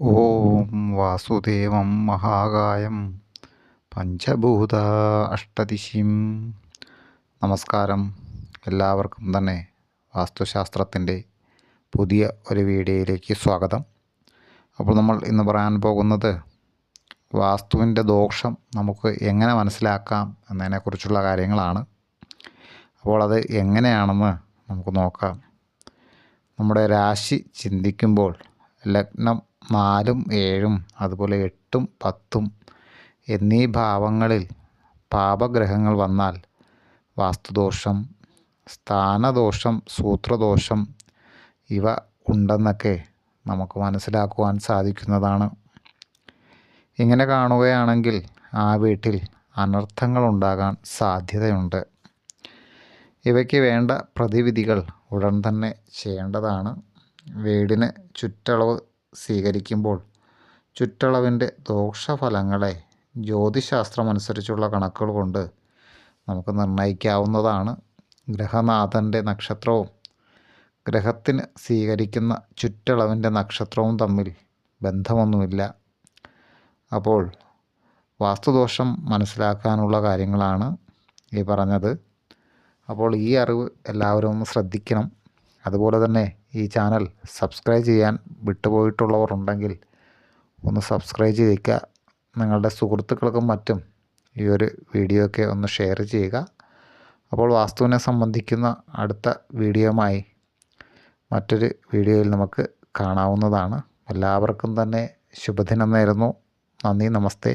ഓം വാസുദേവം മഹാകായം പഞ്ചഭൂത അഷ്ടദിശിം നമസ്കാരം. എല്ലാവർക്കും തന്നെ വാസ്തുശാസ്ത്രത്തിന്റെ പുതിയ ഒരു വീഡിയോയിലേക്ക് സ്വാഗതം. അപ്പോൾ നമ്മൾ ഇന്ന് പറയാൻ പോകുന്നത് വാസ്തുവിന്റെ ദോഷം നമുക്ക് എങ്ങനെ മനസ്സിലാക്കാം എന്നതിനെക്കുറിച്ചുള്ള കാര്യങ്ങളാണ്. അപ്പോൾ അത് എങ്ങനെയാണെന്ന് നമുക്ക് നോക്കാം. നമ്മുടെ രാശി ചിന്തിക്കുമ്പോൾ ലഗ്നം നാലും ഏഴും അതുപോലെ എട്ടും പത്തും എന്നീ ഭാവങ്ങളിൽ പാപഗ്രഹങ്ങൾ വന്നാൽ വാസ്തുദോഷം സ്ഥാനദോഷം സൂത്രദോഷം ഇവ ഉണ്ടെന്നൊക്കെ നമുക്ക് മനസ്സിലാക്കുവാൻ സാധിക്കുന്നതാണ്. ഇങ്ങനെ കാണുകയാണെങ്കിൽ ആ വീട്ടിൽ അനർത്ഥങ്ങൾ ഉണ്ടാകാൻ സാധ്യതയുണ്ട്. ഇവയ്ക്ക് വേണ്ട പ്രതിവിധികൾ ഉടൻ തന്നെ ചെയ്യേണ്ടതാണ്. വീടിന് ചുറ്റളവ് സ്വീകരിക്കുമ്പോൾ ചുറ്റളവിന്റെ ദോഷഫലങ്ങളെ ജ്യോതിശാസ്ത്രമനുസരിച്ചുള്ള കണക്കുകൾ കൊണ്ട് നമുക്ക് നിർണയിക്കാവുന്നതാണ്. ഗ്രഹനാഥന്റെ നക്ഷത്രവും ഗ്രഹത്തിന് സ്വീകരിക്കുന്ന ചുറ്റളവിന്റെ നക്ഷത്രവും തമ്മിൽ ബന്ധമൊന്നുമില്ല. അപ്പോൾ വാസ്തുദോഷം മനസ്സിലാക്കാനുള്ള കാര്യങ്ങളാണ് ഈ പറഞ്ഞത്. അപ്പോൾ ഈ അറിവ് എല്ലാവരും ശ്രദ്ധിക്കണം. അതുപോലെ തന്നെ ഈ ചാനൽ സബ്സ്ക്രൈബ് ചെയ്യാൻ വിട്ടുപോയിട്ടുള്ളവർ ഉണ്ടെങ്കിൽ ഒന്ന് സബ്സ്ക്രൈബ് ചെയ്യിക്കുക നിങ്ങളുടെ സുഹൃത്തുക്കൾക്കും മറ്റും ഈ ഒരു വീഡിയോ ഒക്കെ ഒന്ന് ഷെയർ ചെയ്യുക. അപ്പോൾ വാസ്തുവിനെ സംബന്ധിക്കുന്ന അടുത്ത വീഡിയോമായി മറ്റൊരു വീഡിയോയിൽ നമുക്ക് കാണാവുന്നതാണ്. എല്ലാവർക്കും തന്നെ ശുഭദിനം നേരുന്നു. നന്ദി നമസ്തേ.